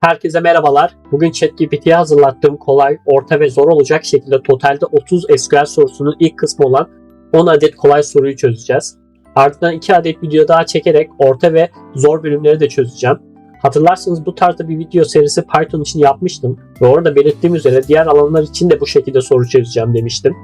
Herkese merhabalar. Bugün ChatGPT'ye hazırlattığım kolay, orta ve zor olacak şekilde totalde 30 SQL sorusunun ilk kısmı olan 10 adet kolay soruyu çözeceğiz. Ardından 2 adet video daha çekerek orta ve zor bölümleri de çözeceğim. Hatırlarsanız bu tarzda bir video serisi Python için yapmıştım ve orada belirttiğim üzere diğer alanlar için de bu şekilde soru çözeceğim demiştim.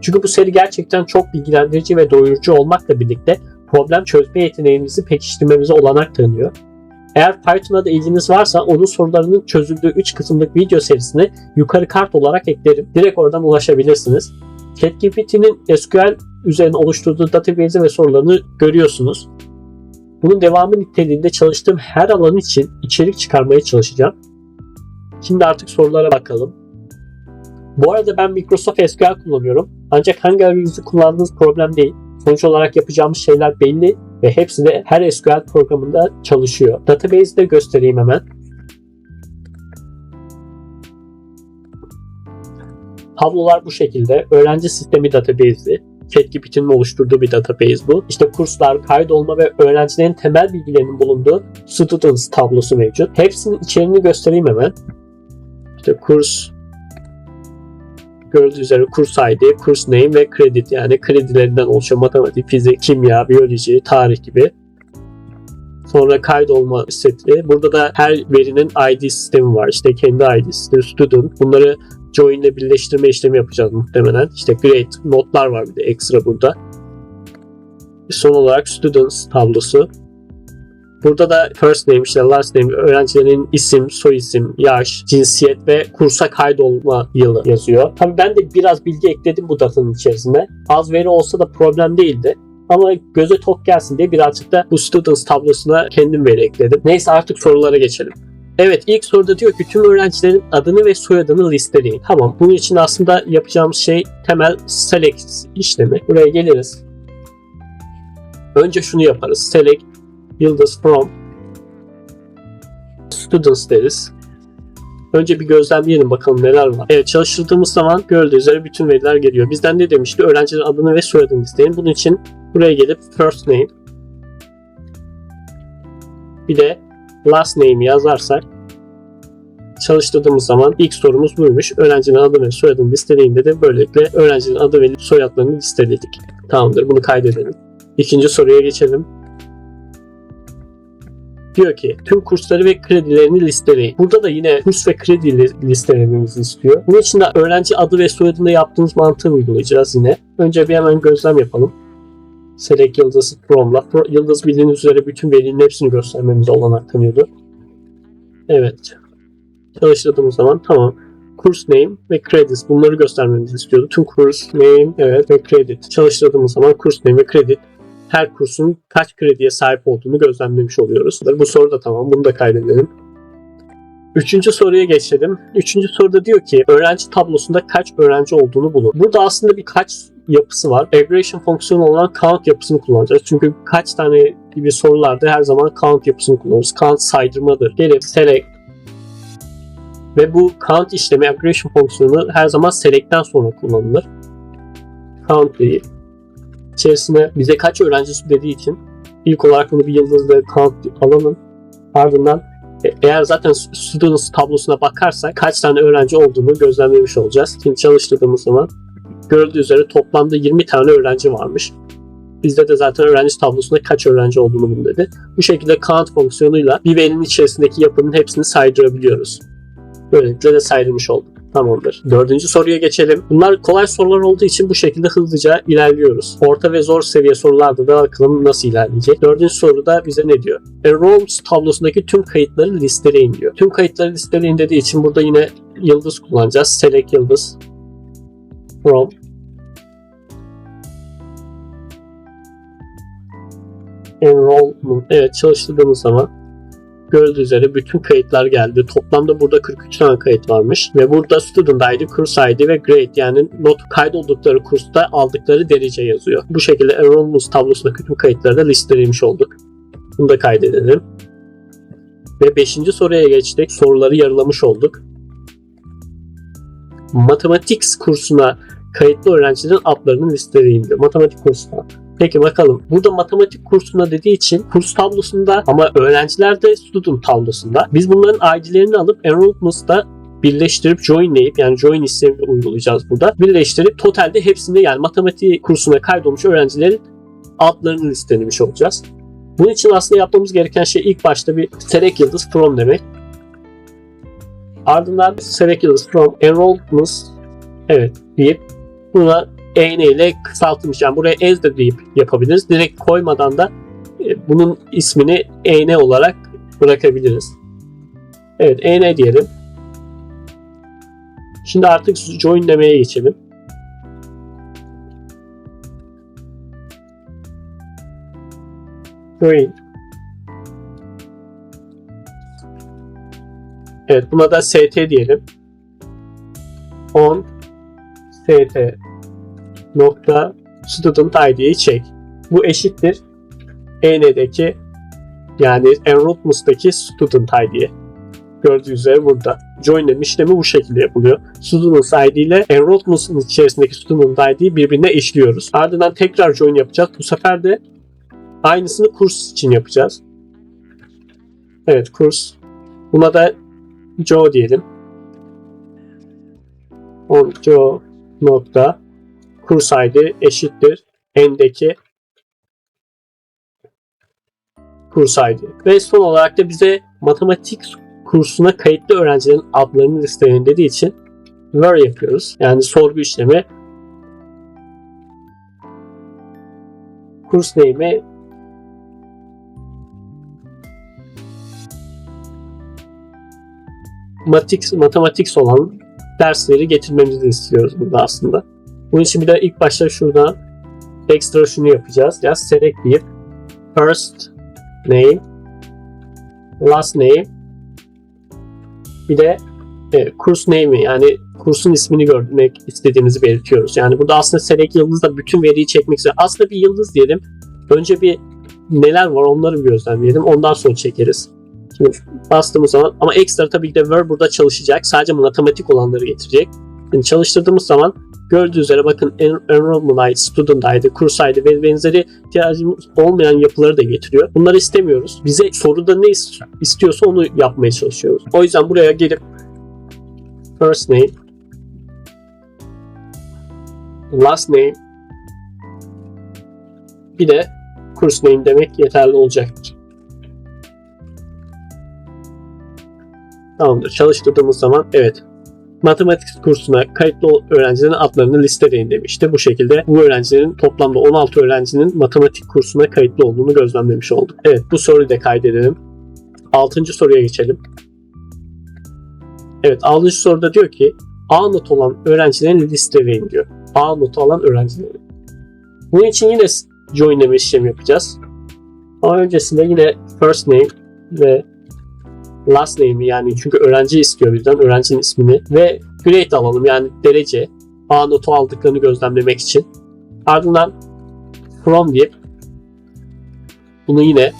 Çünkü bu seri gerçekten çok bilgilendirici ve doyurucu olmakla birlikte problem çözme yeteneğimizi pekiştirmemize olanak tanıyor. Eğer Python'a da ilginiz varsa onun sorularının çözüldüğü 3 kısımlık video serisini yukarı kart olarak eklerim. Direkt oradan ulaşabilirsiniz. ChatGPT'nin SQL üzerine oluşturduğu database ve sorularını görüyorsunuz. Bunun devamı niteliğinde çalıştığım her alan için içerik çıkarmaya çalışacağım. Şimdi artık sorulara bakalım. Bu arada ben Microsoft SQL kullanıyorum. Ancak hangi arayüzü kullandığınız problem değil. Sonuç olarak yapacağımız şeyler belli ve hepsi de her SQL programında çalışıyor. Database'i de göstereyim hemen. Tablolar bu şekilde. Öğrenci sistemi database'i. ChatGPT'nin oluşturduğu bir database bu. İşte kurslar, kaydolma ve öğrencilerin temel bilgilerinin bulunduğu students tablosu mevcut. Hepsinin içeriğini göstereyim hemen. İşte kurs, gördüğünüz üzere kurs ID, kurs name ve credit yani kredilerinden oluşan matematik, fizik, kimya, biyoloji, tarih gibi. Sonra kaydolma seti. Burada da her verinin ID sistemi var. İşte kendi ID'si, student. Bunları join ile birleştirme işlemi yapacağız muhtemelen. İşte grade, notlar var bir de ekstra burada. Son olarak students tablosu. Burada da first name işte last name öğrencilerin isim, soyisim, yaş, cinsiyet ve kursa kaydolma yılı yazıyor. Tabii ben de biraz bilgi ekledim bu datanın içerisine. Az veri olsa da problem değildi. Ama göze tok gelsin diye birazcık da bu students tablosuna kendim veri ekledim. Neyse artık sorulara geçelim. Evet ilk soruda diyor ki tüm öğrencilerin adını ve soyadını listeleyin. Tamam bunun için aslında yapacağımız şey temel select işlemi. Buraya geliriz. Önce şunu yaparız. Select Yıldız from students deriz. Önce bir gözlemleyelim bakalım neler var. Evet çalıştırdığımız zaman gördüğünüz üzere bütün veriler geliyor. Bizden ne demişti? Öğrencinin adını ve soyadını isteyin. Bunun için buraya gelip first name bir de last name yazarsak çalıştırdığımız zaman ilk sorumuz buymuş. Öğrencinin adı ve soyadını listeleyin dedi. Böylelikle öğrencinin adı ve soyadlarını listeledik. Tamamdır bunu kaydedelim. İkinci soruya geçelim diyor ki tüm kursları ve kredilerini listeleyin. Burada da yine kurs ve kredi listelememizi istiyor. Bunun için de öğrenci adı ve soyadında yaptığımız mantığı uygulayacağız yine. Önce bir hemen gözlem yapalım. Select yıldız from'la. Yıldız bildiğiniz üzere bütün verinin hepsini göstermemize olanak tanıyordu. Evet. Çalıştırdığımız zaman tamam. Kurs name ve credits bunları göstermemizi istiyordu. Tüm kurs name evet ve credit. Çalıştırdığımız zaman kurs name ve credit her kursun kaç krediye sahip olduğunu gözlemlemiş oluyoruz. Bu soru da tamam. Bunu da kaydedelim. Üçüncü soruya geçelim. Üçüncü soruda diyor ki öğrenci tablosunda kaç öğrenci olduğunu bulun. Burada aslında birkaç yapısı var. Aggregation fonksiyonu olan count yapısını kullanacağız. Çünkü kaç tane gibi sorularda her zaman count yapısını kullanırız. Count saydırmadır. Gelip select ve bu count işlemi aggregation fonksiyonu her zaman select'ten sonra kullanılır. Count değil içerisine bize kaç öğrencisi dediği için ilk olarak bunu bir yıldızla count alalım. Ardından e, eğer zaten students tablosuna bakarsak kaç tane öğrenci olduğunu gözlemlemiş olacağız. Şimdi çalıştırdığımız zaman gördüğü üzere toplamda 20 tane öğrenci varmış. Bizde de zaten öğrenci tablosunda kaç öğrenci olduğunu bunu dedi. Bu şekilde count fonksiyonuyla bir verinin içerisindeki yapının hepsini saydırabiliyoruz. Böylelikle de saydırmış olduk. Tamamdır. Dördüncü soruya geçelim. Bunlar kolay sorular olduğu için bu şekilde hızlıca ilerliyoruz. Orta ve zor seviye sorularda da bakalım nasıl ilerleyecek. Dördüncü soruda bize ne diyor? Enrollments tablosundaki tüm kayıtları listeleyin diyor. Tüm kayıtları listeleyin dediği için burada yine yıldız kullanacağız. Select yıldız from enrollment. Evet çalıştırdığımız zaman gördüğü üzere bütün kayıtlar geldi. Toplamda burada 43 tane kayıt varmış. Ve burada student ID, kurs ID ve grade yani not kaydoldukları kursta aldıkları derece yazıyor. Bu şekilde enrollment tablosundaki tüm kayıtları da listelemiş olduk. Bunu da kaydedelim. Ve 5. soruya geçtik. Soruları yarılamış olduk. Matematik kursuna kayıtlı öğrencilerin adlarını listeleyin diyor. Matematik kursuna. Peki bakalım. Burada matematik kursuna dediği için kurs tablosunda ama öğrenciler de student tablosunda. Biz bunların ID'lerini alıp enrollment'da birleştirip joinleyip yani join işlemini uygulayacağız burada. Birleştirip totalde hepsini yani matematik kursuna kaydolmuş öğrencilerin adlarını listelemiş olacağız. Bunun için aslında yapmamız gereken şey ilk başta bir select yıldız from demek. Ardından select yıldız from enrollments evet deyip buna EN ile kısaltılmış. Yani buraya ez de deyip yapabiliriz. Direkt koymadan da e, bunun ismini EN olarak bırakabiliriz. Evet EN diyelim. Şimdi artık join demeye geçelim. Join. Evet buna da st diyelim. On st nokta student id'yi çek. Bu eşittir en'deki yani enrollments'daki student id'ye. Gördüğünüz üzere burada. Join'leme işlemi bu şekilde yapılıyor. Student ID ile enrollments'ın içerisindeki student ID'yi birbirine eşliyoruz. Ardından tekrar join yapacağız. Bu sefer de aynısını kurs için yapacağız. Evet kurs. Buna da Joe diyelim. On Joe nokta kurs ID eşittir n'deki kurs ID. Ve son olarak da bize matematik kursuna kayıtlı öğrencilerin adlarını listeleyin dediği için where yapıyoruz. Yani sorgu işlemi kurs name'i matematik, matematik olan dersleri getirmemizi istiyoruz burada aslında. Bunun için bir de ilk başta şurada ekstra şunu yapacağız. Ya select deyip first name last name bir de e, kurs name'i yani kursun ismini görmek istediğimizi belirtiyoruz. Yani burada aslında select yıldızla bütün veriyi çekmek üzere. Aslında bir yıldız diyelim. Önce bir neler var onları bir gözlemleyelim. Ondan sonra çekeriz. Şimdi bastığımız zaman ama ekstra tabii ki de Word burada çalışacak. Sadece matematik olanları getirecek. Yani çalıştırdığımız zaman gördüğünüz üzere bakın en- enrollment ID, student ID, kurs ID ve benzeri ihtiyacımız olmayan yapıları da getiriyor. Bunları istemiyoruz. Bize soruda ne is- istiyorsa onu yapmaya çalışıyoruz. O yüzden buraya gelip first name last name bir de kurs name demek yeterli olacaktır. Tamamdır. Çalıştırdığımız zaman evet matematik kursuna kayıtlı öğrencilerin adlarını listeleyin demişti. Bu şekilde bu öğrencilerin toplamda 16 öğrencinin matematik kursuna kayıtlı olduğunu gözlemlemiş olduk. Evet bu soruyu da kaydedelim. 6. soruya geçelim. Evet 6. soruda diyor ki A not olan öğrencilerin listeleyin diyor. A notu alan öğrencileri. Bunun için yine joinleme işlemi yapacağız. Ama öncesinde yine first name ve last name'i yani çünkü öğrenci istiyor bizden öğrencinin ismini ve grade alalım yani derece A notu aldıklarını gözlemlemek için. Ardından from deyip bunu yine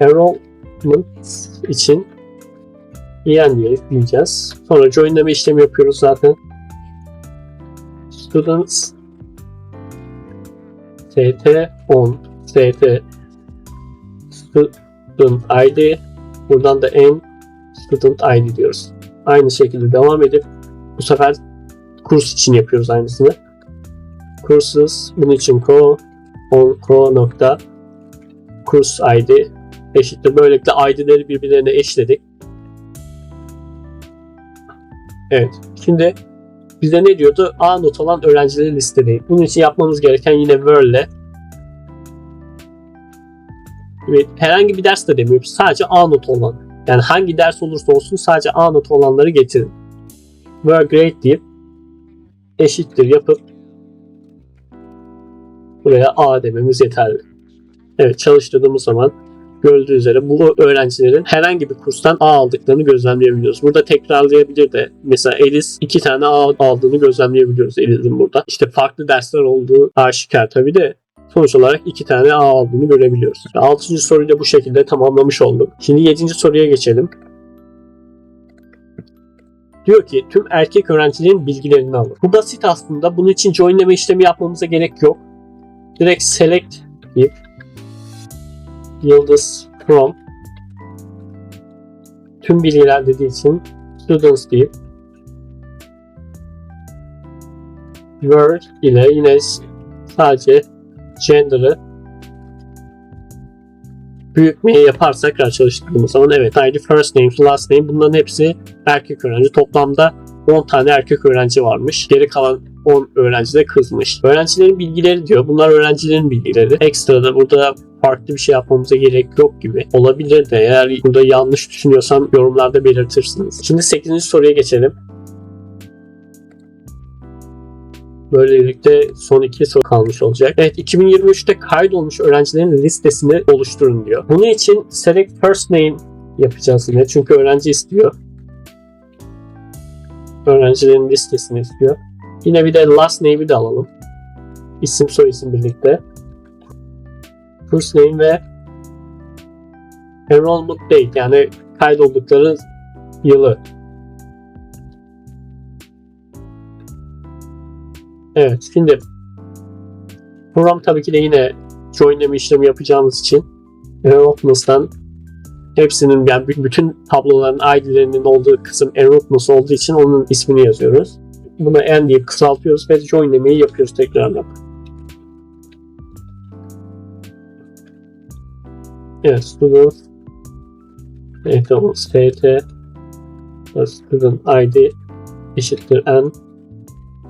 enrollment için en diye diyeceğiz. Sonra joinleme işlemi yapıyoruz zaten. Students st on st student id Buradan da en student ID diyoruz. Aynı şekilde devam edip bu sefer kurs için yapıyoruz aynısını. Courses bunun için co on co nokta kurs ID eşittir. Böylelikle ID'leri birbirlerine eşledik. Evet. Şimdi bize ne diyordu? A not olan öğrencileri listeleyin. Bunun için yapmamız gereken yine where herhangi bir ders de demiyorum. Sadece A notu olan. Yani hangi ders olursa olsun sadece A notu olanları getirin. Were great deyip eşittir yapıp buraya A dememiz yeterli. Evet çalıştırdığımız zaman gördüğü üzere bu öğrencilerin herhangi bir kurstan A aldıklarını gözlemleyebiliyoruz. Burada tekrarlayabilir de mesela Elis iki tane A aldığını gözlemleyebiliyoruz Elis'in burada. İşte farklı dersler olduğu aşikar tabii de sonuç olarak iki tane A aldığını görebiliyoruz. Altıncı soruyu da bu şekilde tamamlamış olduk. Şimdi yedinci soruya geçelim. Diyor ki tüm erkek öğrencilerin bilgilerini alın. Bu basit aslında. Bunun için joinleme işlemi yapmamıza gerek yok. direkt select deyip yıldız from tüm bilgiler dediği için students deyip word ile yine sadece gender'ı büyütmeyi yaparsak ders çalıştırdığımız zaman evet ID first name, last name bunların hepsi erkek öğrenci. Toplamda 10 tane erkek öğrenci varmış. Geri kalan 10 öğrenci de kızmış. Öğrencilerin bilgileri diyor. Bunlar öğrencilerin bilgileri. Ekstra da burada farklı bir şey yapmamıza gerek yok gibi. Olabilir de eğer burada yanlış düşünüyorsam yorumlarda belirtirsiniz. Şimdi 8. soruya geçelim. Böylelikle son iki soru kalmış olacak. Evet 2023'te kaydolmuş öğrencilerin listesini oluşturun diyor. Bunun için select first name yapacağız yine. Çünkü öğrenci istiyor. Öğrencilerin listesini istiyor. Yine bir de last name'i de alalım. İsim soy isim birlikte. First name ve enrollment date yani kaydoldukları yılı. Evet şimdi program tabii ki de yine joinleme işlemi yapacağımız için enrollments'tan hepsinin yani bütün tabloların ID'lerinin olduğu kısım enrollments olduğu için onun ismini yazıyoruz. Buna n deyip kısaltıyoruz ve joinlemeyi yapıyoruz tekrardan. Evet, student o st student id eşittir n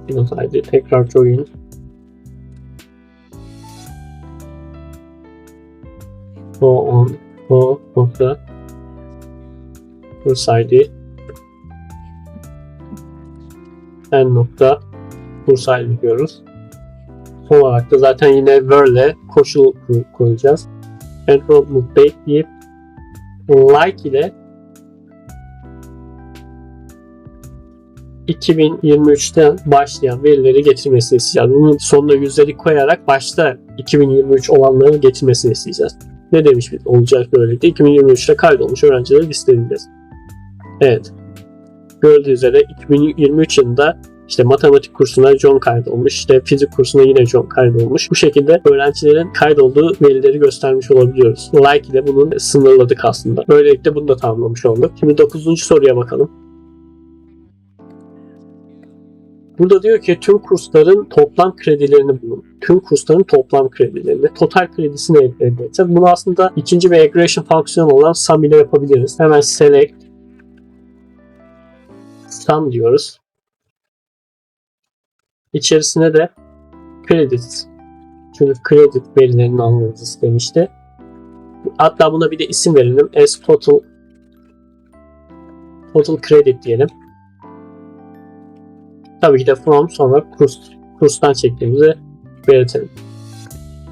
student id tekrar join go on go nokta kurs id n nokta kurs id diyoruz. Son olarak da zaten yine where koşul koy- koyacağız. enrollment date deyip like ile 2023'ten başlayan verileri getirmesini isteyeceğiz. Bunun sonuna yüzdelik koyarak başta 2023 olanları getirmesini isteyeceğiz. Ne demiş olacak böylelikle 2023'te kaydolmuş öğrencileri listeleyeceğiz. Evet. Gördüğü üzere 2023 yılında işte matematik kursuna John kaydolmuş, işte fizik kursuna yine John kaydolmuş. Bu şekilde öğrencilerin kaydolduğu verileri göstermiş olabiliyoruz. Like ile bunu sınırladık aslında. Böylelikle bunu da tamamlamış olduk. Şimdi 9. soruya bakalım. Burada diyor ki tüm kursların toplam kredilerini bulun. Tüm kursların toplam kredilerini, total kredisini elde edeceğiz. Bunu aslında ikinci bir aggregation fonksiyonu olan sum ile yapabiliriz. Hemen select sum diyoruz. İçerisine de credit. Çünkü credit verilerini almamızı istemişti. Hatta buna bir de isim verelim. As total total credit diyelim. Tabii ki de from sonra kurs, kurstan çektiğimizi belirtelim.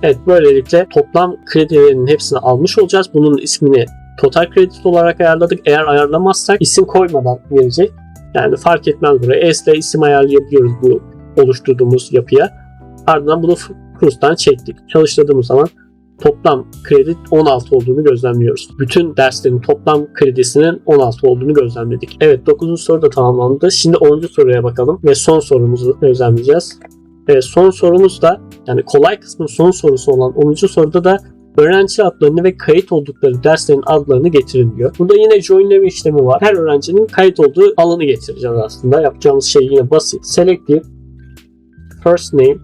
Evet böylelikle toplam kredilerin hepsini almış olacağız. Bunun ismini total kredi olarak ayarladık. Eğer ayarlamazsak isim koymadan verecek. Yani fark etmez buraya. S isim ayarlayabiliyoruz bu oluşturduğumuz yapıya. Ardından bunu kurstan çektik. Çalıştırdığımız zaman toplam kredi 16 olduğunu gözlemliyoruz. Bütün derslerin toplam kredisinin 16 olduğunu gözlemledik. Evet 9. soru da tamamlandı. Şimdi 10. soruya bakalım ve son sorumuzu gözlemleyeceğiz. Evet, son sorumuz da yani kolay kısmın son sorusu olan 10. soruda da öğrenci adlarını ve kayıt oldukları derslerin adlarını getirin diyor. Burada yine joinleme işlemi var. Her öğrencinin kayıt olduğu alanı getireceğiz aslında. Yapacağımız şey yine basit. Select first name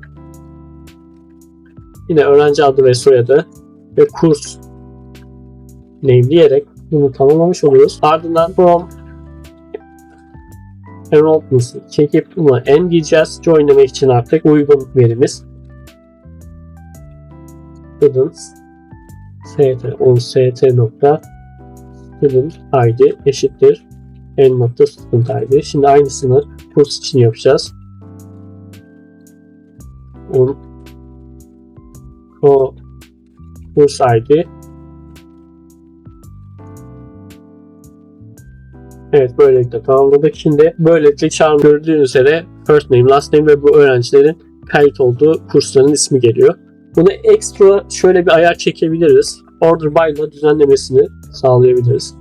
yine öğrenci adı ve soyadı ve kurs name diyerek bunu tamamlamış oluyoruz. Ardından from enrollment'ı çekip buna n diyeceğiz. Joinlemek için artık uygun verimiz. Students st on st nokta student id eşittir n nokta student id. Şimdi aynısını kurs için yapacağız. On o kurs id Evet böylelikle tamamladık. Şimdi böylelikle çağrı gördüğünüz üzere first name, last name ve bu öğrencilerin kayıt olduğu kursların ismi geliyor. Bunu ekstra şöyle bir ayar çekebiliriz. Order by ile düzenlemesini sağlayabiliriz.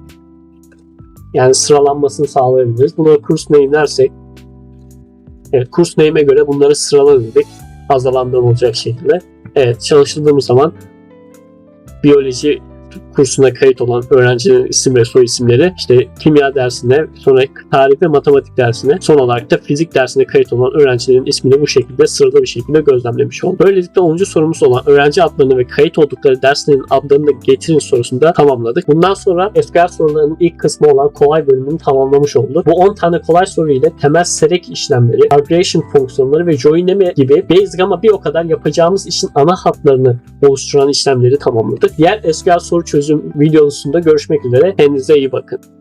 Yani sıralanmasını sağlayabiliriz. Buna kurs name dersek evet, kurs name'e göre bunları sırala. Fazlalandırma olacak şekilde. Evet çalıştırdığımız zaman biyoloji kursuna kayıt olan öğrencilerin isim ve soy isimleri işte kimya dersine sonra tarih ve matematik dersine son olarak da fizik dersine kayıt olan öğrencilerin ismini bu şekilde sırada bir şekilde gözlemlemiş olduk. Böylelikle 10. sorumuz olan öğrenci adlarını ve kayıt oldukları derslerin adlarını da getirin sorusunu da tamamladık. Bundan sonra SQL sorularının ilk kısmı olan kolay bölümünü tamamlamış olduk. Bu 10 tane kolay soru ile temel serek işlemleri, aggregation fonksiyonları ve joinleme gibi basic ama bir o kadar yapacağımız işin ana hatlarını oluşturan işlemleri tamamladık. Diğer SQL soru çözüm videosunda görüşmek üzere. Kendinize iyi bakın.